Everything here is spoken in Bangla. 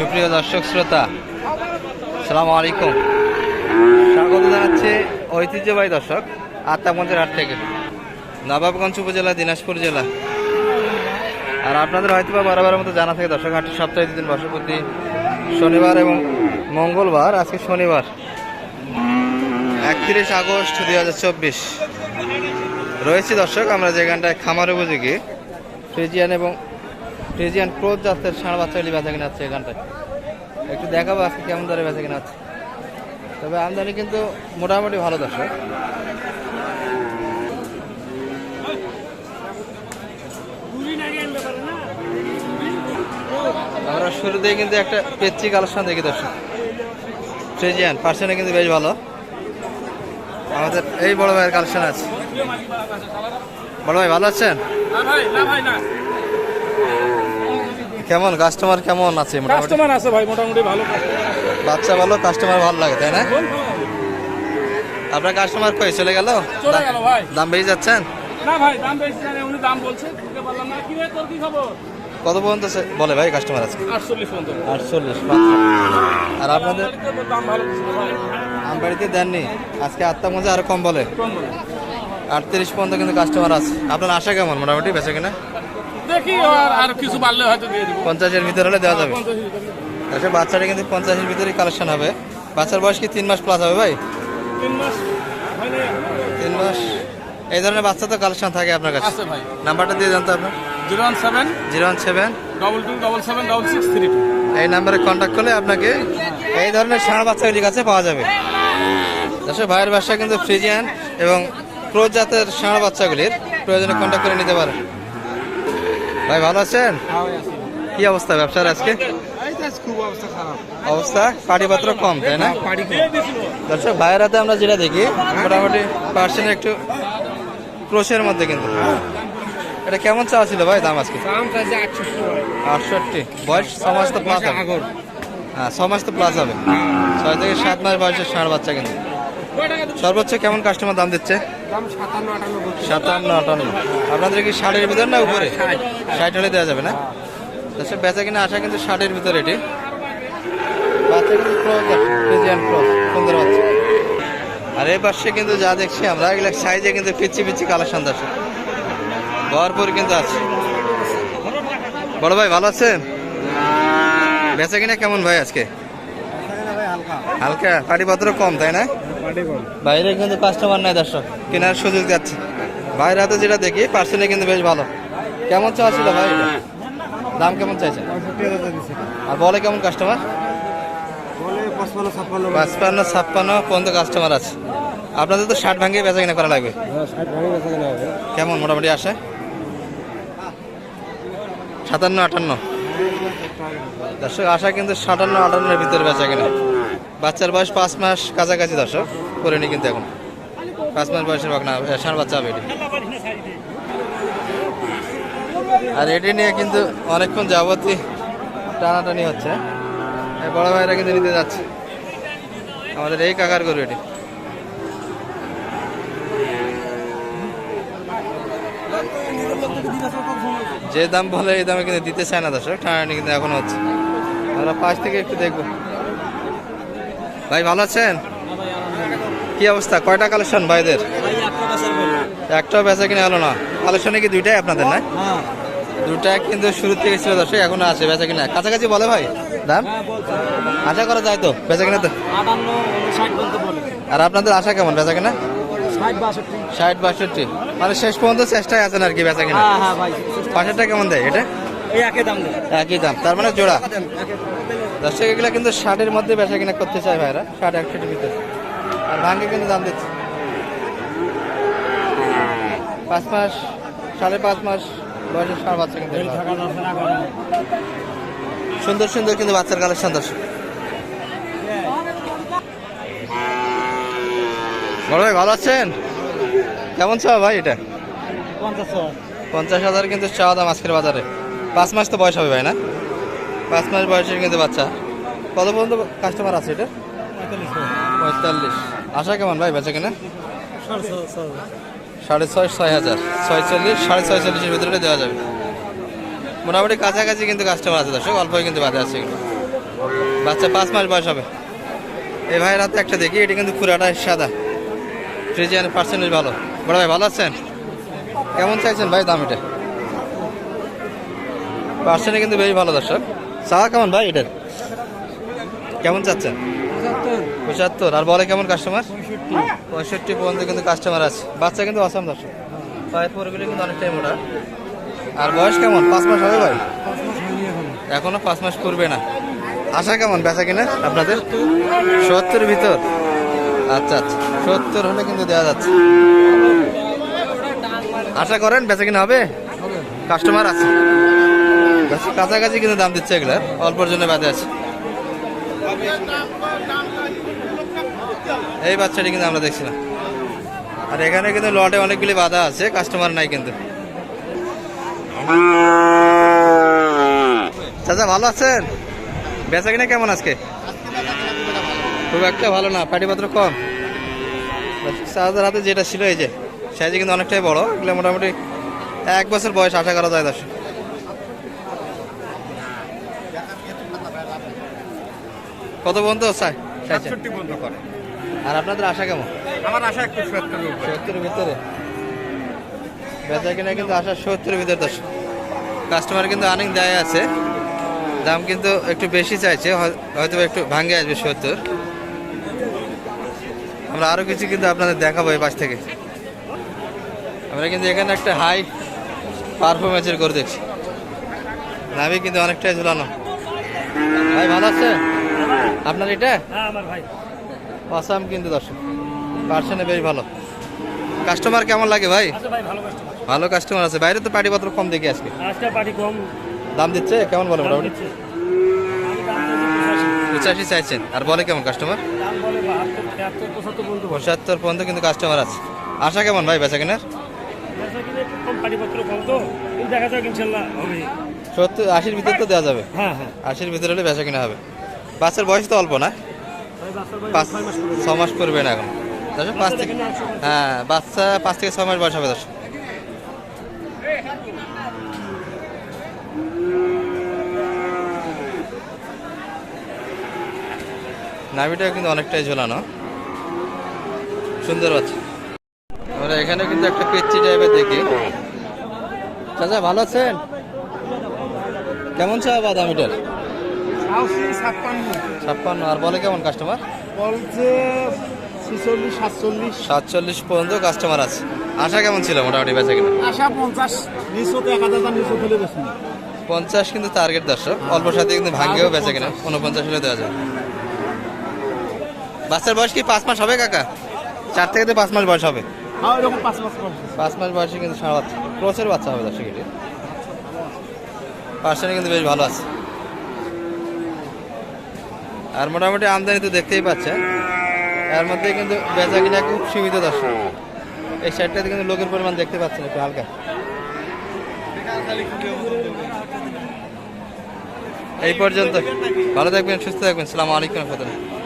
সুপ্রিয় দর্শক শ্রোতা সালামু আলাইকুম। স্বাগত জানাচ্ছি ঐতিহ্যবাহী দর্শক আত্মামঞ্চের হাট থেকে। নবাবগঞ্জ উপজেলা, দিনাজপুর জেলা। আর আপনাদের হয়তো বা বারবার মতো জানা থাকে দর্শক, হাটটি সপ্তাহে দুদিন প্রতি শনিবার এবং মঙ্গলবার, আজকে শনিবার। একত্রিশ আগস্ট দুই হাজার চব্বিশ। রয়েছি দর্শক, আমরা যেখানটায় খামার উপযোগী, ফ্রিজিয়ান এবং ফ্রিজিয়ান ক্রোধ জাতের ষাঁড় বাচ্চাগুলি বেচা কিনা হচ্ছে এখানটায়। একটু দেখাবো আজকে কেমন দরে বেচা কিনা তবে আমদানি কিন্তু মোটামুটি ভালো দর্শক। আমরা শুরুতেই কিন্তু একটা পেচ্ছি কালেকশন দেখি দর্শক। ফ্রিজিয়ান পার্সেন্টে কিন্তু বেশ ভালো। আমাদের এই বড় ভাইয়ের কালেকশন আছে। বড় ভাই, ভালো আছেন? না ভাই না ভাই, না। কেমন? কাস্টমার কেমন আছে মোটামুটি? কাস্টমার আছে ভাই মোটামুটি ভালো বাচ্চা ভালো কাস্টমার ভালো লাগে তাই না? আপনার কাস্টমার কই? চলে গেল? চলে গেল ভাই। দাম বেশি যাচ্ছেন? না ভাই দাম বেশি জানে উনি দাম বলছে দিতে পারলাম না। কি রে তোর কি খবর? কত পর্যন্ত বলে ভাই কাস্টমার আছে। আটচল্লিশ পর্যন্ত। আটচল্লিশ আর আপনাদের? দাম ভালো ছিল ভাই। আমবাড়িতে দেননি। আজকে আটটার মধ্যে আরও কম বলে। কম বলে। আটত্রিশ পর্যন্ত কিন্তু কাস্টমার আছে। আপনার আশা কেমন? মোটামুটি বেঁচে কিনা? দেখি আর কিছু বাড়লে হয়তো দিয়ে দিব। পঞ্চাশের ভিতরে হলে দেওয়া যাবে। আচ্ছা বাচ্চাটা কিন্তু পঞ্চাশের ভিতরেই কালেকশন হবে। বাচ্চার বয়স কি তিন মাস প্লাস হবে ভাই? তিন মাস তিন মাস। এই ধরনের বাচ্চা তো কালেকশন থাকে আপনার কাছে? আছে ভাই। নাম্বারটা দিয়ে জানতো আপনার। Zero one seven zero one seven double two double seven double six three two. এই নাম্বারে কন্ট্যাক্ট করলে আপনাকে এই ধরনের ষাঁড় বাচ্চাগুলির কাছে পাওয়া যাবে। দর্শক ভাইয়ের বাসা কিন্তু ফ্রিজিয়ান এবং ক্রোজ জাতের ষাঁড় বাচ্চাগুলির প্রয়োজনে কন্ট্যাক্ট করে নিতে পারেন। ভাই ভালো আছেন? কি অবস্থা ব্যবসার আজকে? খুব অবস্থা পাটিপত্র কম তাই না? পাড়ি দর্শক ভাইয়ের হাতে আমরা যেটা দেখি মোটামুটি পার্সেন্ট একটু ক্রোশের মধ্যে কিন্তু। এটা কেমন ছিল ভাই দাম আজকে? আটষট্টি বয়স মাস তো প্লাস হবে। হ্যাঁ ছ তো প্লাস হবে। ছয় থেকে সাত মাস বয়সের ষাঁড় বাচ্চা কিন্তু। সর্বোচ্চ কেমন কাস্টমার দাম দিচ্ছে? সাতান্ন আটান্ন। আপনাদের কি ষাটের ভিতর না উপরে? ষাট হলে দেওয়া যাবে না? সে বেচা কিনা আসা কিন্তু ষাটের ভিতরে এটি। বাচ্চা কিন্তু সুন্দর বাচ্চা। আর এই পাশে কিন্তু যা দেখছি আমরা এগুলো সাইজে কিন্তু পিচ্ছি পিচ্ছি কালেকশন আছে। ভরপুর কিন্তু আছে। বড় ভাই ভালো আছেন? বেচা কিনা কেমন ভাই আজকে? হালকা পাটিপত্র কম তাই না? বাইরে কিন্তু কাস্টমার নাই দর্শক। কেনার সুযোগ যাচ্ছে। বাইরে হাতে যেটা দেখি পার্সেন্টে কিন্তু বেশ ভালো। কেমন ছিল ভাই দাম কেমন চাইছে আর বলে কেমন কাস্টমার পাঁচপান্ন ছাপ্পান্ন পর্যন্ত কাস্টমার আছে। আপনাদের তো ষাট ভাঙিয়ে বেচা কিনা করা লাগবে। কেমন মোটামুটি আসে? সাতান্ন আটান্ন। দর্শক আশা কিন্তু সাতান্ন আটান্নের ভিতরে বেচা কিনা। বাচ্চার বয়স পাঁচ মাস কাছাকাছি দর্শক করেনি কিন্তু এখন। পাঁচ মাস বয়সের বাক না ষাঁড় বাচ্চা হবে এটি। আর এটি নিয়ে কিন্তু অনেকক্ষণ যাবতই টানাটানি হচ্ছে। বড় ভাইরা কিন্তু নিতে যাচ্ছে। আমাদের এই কাকার গরু এটি। যে দাম বলে এই দামে কিন্তু দিতে চায় না দর্শক, টানাটানি কিন্তু এখন হচ্ছে। আমরা পাশ থেকে একটু দেখব। ভাই ভালো আছেন? কি অবস্থা? কয়টা কালেকশন ভাইদের? একটাও বেচা কিনে হলো না। কালেকশনে কি দুইটাই আপনাদের না? দুটা কিন্তু শুরু থেকে ছিল দশ এখনও আছে বেচা কিনা। কাছাকাছি বলে ভাই দাম? আশা করা যায় তো বেচা কিনা তো? আর আপনাদের আশা কেমন বেচা কিনা? ষাট বাষট্টি। মানে শেষ পর্যন্ত চেষ্টায় আছেন আর কি বেচা কিনা। হ্যাঁ হ্যাঁ পাশেরটা কেমন দেয় এটা? একই দাম তার মানে জোড়া। দর্শক এগুলো কিন্তু ষাটের মধ্যে বেচা কিনা করতে চায় ভাইরা ষাট একষট্টির ভিতরে। আর ভাঙ্গে কিন্তু দাম দিচ্ছে। পাঁচ মাস সাড়ে পাঁচ মাস বয়সের ষাট বাচ্চা কিন্তু সুন্দর সুন্দর কিন্তু বাচ্চার কালেকশন দর্শক। বড় ভাই ভালো আছেন? কেমন চাও ভাই এটা? পঞ্চাশ হাজার। কিন্তু চাওয়া দাম আজকের বাজারে। পাঁচ মাস তো বয়স হবে ভাই না? পাঁচ মাস বয়সের কিন্তু বাচ্চা। কত পর্যন্ত কাস্টমার আছে এটা? পঁয়তাল্লিশ আশা কেমন ভাই বেচা কেনা? সাড়ে ছয় ছয় হাজার। ছয় চল্লিশ সাড়ে ছয়চল্লিশের ভিতরে দেওয়া যাবে। মোটামুটি কাছাকাছি কিন্তু কাস্টমার আছে দর্শক অল্পই কিন্তু বাদে আছে এগুলো। বাচ্চা পাঁচ মাস বয়স হবে। এই ভাইয়ের হাতে একটা দেখি এটি কিন্তু পুরাটাই সাদা। ফ্রিজিয়ান পার্সেন্টেজ ভালো। বড় ভাই ভালো আছেন? কেমন চাইছেন ভাই দাম এটা? পার্সেন্টে কিন্তু বেশ ভালো দর্শক। চা কেমন ভাই এটার? কেমন চাচ্ছেন? পঁচাত্তর। আর বলে কেমন কাস্টমার পঁয়ষট্টি পর্যন্ত কিন্তু কাস্টমার আছে। বাচ্চা কিন্তু আসাম দর্শক। পায়ের পরগুলি কিন্তু অনেকটাই মোটা। আর বয়স কেমন? পাঁচ মাস হবে ভাই? এখনও পাঁচ মাস করবে না। আশা কেমন? বেচা কিনা আপনাদের? সত্তর ভিতর। আচ্ছা আচ্ছা। সত্তর হলে কিন্তু দেওয়া যাচ্ছে। আশা করেন বেচা কিনা হবে? কাস্টমার আছে। কাছাকাছি কিন্তু দাম দিচ্ছে এগুলার অল্পর জন্য বাদে আছে। এই বাচ্চাটি কিন্তু আমরা দেখছি না আর এখানে কিন্তু লটে অনেকগুলি বাধা আছে কাস্টমার নাই কিন্তু। চাচা, ভালো আছেন? বেচা কিনা কেমন আজকে? খুব একটা ভালো না পাটিপত্র কম। চাচার হাতে যেটা ছিল এই যে সাইজে কিন্তু অনেকটাই বড়। এগুলো মোটামুটি এক বছর বয়স, আশা করা যায় দর্শক। কত পর্যন্ত? চাই? সাতষট্টি পর্যন্ত করে। আর আপনাদের আশা কেমন? আমার আশা একটু সত্তর সত্তরের ভিতরে? বেচা কিনা কিন্তু আশা সত্তরের ভিতরে দশ কাস্টমার কিন্তু অনেক দেয় আছে। দাম কিন্তু একটু বেশি চাইছে হয়- হয়তো একটু ভাঙ্গে আসবে সত্তর। আমরা আরও কিছু কিন্তু আপনাদের দেখাবো এই পাশ থেকে। আমরা কিন্তু এখানে একটা হাই পারফরমেন্সের করে দেখছি। নামই কিন্তু অনেকটাই ঝুলানো। ভাই ভালো আছে আপনার এটা? হ্যাঁ আসাম কিন্তু দর্শক। পার্সেন্টে বেশ ভালো। কাস্টমার কেমন লাগে ভাই? ভালো কাস্টমার আছে। বাইরে তো পাটিপত্র কম দেখি আজকে। দাম দিচ্ছে? কেমন বলে মোটামুটি? পঁচাশি। চাইছেন। আর বলে কেমন কাস্টমার পঁচাত্তর পর্যন্ত কিন্তু কাস্টমার আছে। আশা কেমন ভাই বেচা কেনার সত্তর আশির ভিতর তো দেওয়া যাবে। হ্যাঁ হ্যাঁ। আশির ভিতরে হলে বেচা কিনা হবে। বাচ্চার বয়স তো অল্প না? ছ মাস করবে না এখন। দর্শক পাঁচ থেকে হ্যাঁ বাচ্চা পাঁচ থেকে ছ মাস বয়স হবে দর্শক। নাভিটা কিন্তু অনেকটাই ঝোলানো। সুন্দর বাচ্চা। আমরা এখানে কিন্তু একটা পেচ্ছি টাইপের দেখি। চাচা ভালো আছেন? কেমন চা বাদাম এটার? আশি ছাপ্পান্ন। আর বলে কেমন কাস্টমার বলছে ছিচল্লিশ সাতচল্লিশ। সাতচল্লিশ পর্যন্ত কাস্টমার আছে। আশা কেমন ছিল মোটামুটি বেচা কিনা? আশা পঞ্চাশ নিচতে এক হাজার ফেলে পঞ্চাশ কিন্তু টার্গেট দর্শক। অল্প সাথে কিন্তু ভাগ্যেও বেচা কিনা। উনপঞ্চাশ হলে দেওয়া যায়। বাচ্চার বয়স কি পাঁচ মাস হবে কাকা? চার থেকে তো পাঁচ মাস বয়স হবে। হ্যাঁ পাঁচ মাস বয়সে কিন্তু সাড়ে বাচ্চা ক্রসের বাচ্চা হবে দর্শক এটি। পার্সেন্ট কিন্তু বেশ ভালো আছে। আর মোটামুটি আমদানি তো দেখতেই পাচ্ছেন। এর মধ্যে কিন্তু বেচা কিনা খুব সীমিত দর্শক। এই সাইডটাতে কিন্তু লোকের পরিমাণ দেখতে পাচ্ছেন একটু হালকা। এই পর্যন্ত। ভালো থাকবেন, সুস্থ থাকবেন। সালামু আলাইকুম রহমতুল্লাহ।